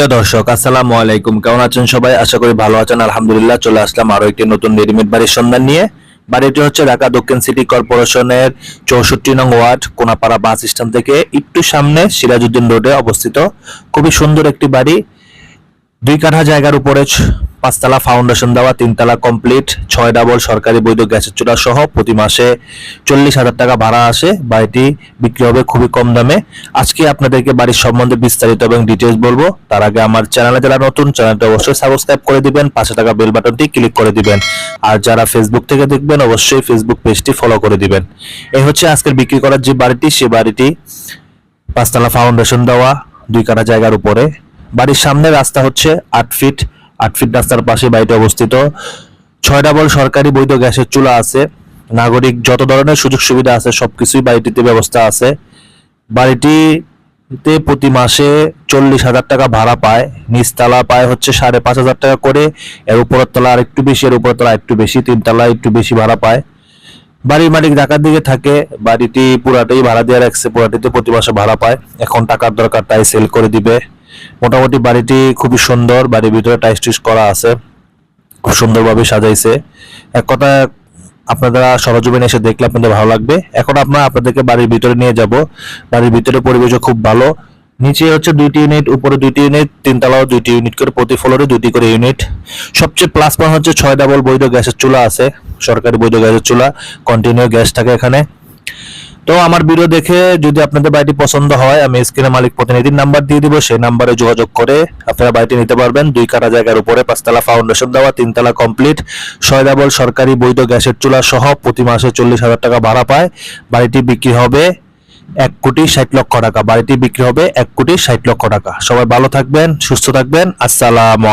প্রিয় দর্শক, আসসালামু আলাইকুম। কেমন আছেন সবাই? আশা করি ভালো আছেন। আলহামদুলিল্লাহ চলে আসলাম আরও একটি নতুন রেডিমেড বাড়ির সন্ধান নিয়ে। বাড়িটি হচ্ছে ঢাকা দক্ষিণ সিটি কর্পোরেশনের চৌষট্টি নং ওয়ার্ড, কোনাপাড়া বাস স্ট্যান্ড থেকে একটু সামনে সিরাজুদ্দিন রোডে অবস্থিত। খুবই সুন্দর একটি বাড়ি। দুই কাঠা জায়গার উপরে পাঁচতলা ফাউন্ডেশন দেওয়া, তিনতলা কমপ্লিট ছয় ডাবল সরকারি বৈধ গ্যাসের চুলা সহ প্রতি মাসে চল্লিশ হাজার টাকা ভাড়া আসে। বাড়িটি বিক্রি হবে খুবই কম দামে। আজকে আপনাদেরকে বাড়ির সম্বন্ধে বিস্তারিত এবং ডিটেলস বলব। তার আগে আমার চ্যানেলে যারা নতুন চ্যানেলটা অবশ্যই সাবস্ক্রাইব করে দিবেন, পাশে থাকা বেল বাটনটি ক্লিক করে দিবেন। আর যারা ফেসবুক থেকে দেখবেন, অবশ্যই ফেসবুক পেজটি ফলো করে দিবেন। এই হচ্ছে আজকের বিক্রি করার যে বাড়িটি, সে বাড়িটি পাঁচতলা ফাউন্ডেশন দেওয়া, দুই কাঠা জায়গার উপরে। বাড়ির সামনে রাস্তা হচ্ছে আট ফিট আট ফিট রাস্তার পাশে বাড়িটি অবস্থিত। ছয় ডাবল সরকারি বৈধ গ্যাসের চুলা আছে। নাগরিক যত ধরনের সুযোগ সুবিধা আছে, সবকিছুই বাড়িটিতে ব্যবস্থা আছে। বাড়িটিতে প্রতি মাসে চল্লিশ হাজার টাকা ভাড়া পায়। নিচতলা পায় হচ্ছে সাড়ে পাঁচ হাজার টাকা করে। এর উপরের তলা আর একটু বেশি, এর উপরের তলা একটু বেশি, তিনতলা একটু বেশি ভাড়া পায়। বাড়ির মালিক ঢাকার দিকে থাকে। বাড়িটি পুরাটাই ভাড়া দিয়ে রাখছে পুরাটিতে প্রতি মাসে ভাড়া পায়। এখন টাকার দরকার তাই সেল করে দিবে। মোটামুটি বাড়িটি খুবই সুন্দর, বাড়ির ভিতরে টাইস টিস করা আছে, খুব সুন্দরভাবে সাজাইছে। এক কথা আপনারা সরজমিনে এসে দেখলে আপনাদের ভালো লাগবে। এখন আমরা আপনাদেরকে বাড়ির ভিতরে নিয়ে যাব। বাড়ির ভিতরে পরিবেশও খুব ভালো। নিচে হচ্ছে দুইটি ইউনিট, উপরে দুইটি ইউনিট, তিনতলাও দুইটি ইউনিট করে, প্রতি ফ্লোরে দুইটি করে ইউনিট। সবচেয়ে প্লাস পয়েন্ট হচ্ছে ছয় ডাবল বৈধ গ্যাসের চুলা আছে, সরকারি বৈধ গ্যাসের চুলা কন্টিনিউ গ্যাস থাকে এখানে। তো আমার ভিডিও দেখে যদি আপনাদের বাড়িটি পছন্দ হয়, আমি স্ক্রিনে মালিক প্রতিনিধির নাম্বার দিয়ে দিব, সেই নাম্বারে যোগাযোগ করে আপনারা বাড়িটি নিতে পারবেন। দুই কাটা জায়গার উপরে পাঁচতলা ফাউন্ডেশন দেওয়া, তিনতলা কমপ্লিট ছয় ডাবল সরকারি বৈধ গ্যাসের চুলা সহ প্রতি মাসে চল্লিশ হাজার টাকা ভাড়া পায়। বাড়িটি বিক্রি হবে এক কোটি ষাট লক্ষ টাকা। বাড়িটি বিক্রি হবে এক কোটি ষাট লক্ষ টাকা। সবাই ভালো থাকবেন, সুস্থ থাকবেন। আসসালামু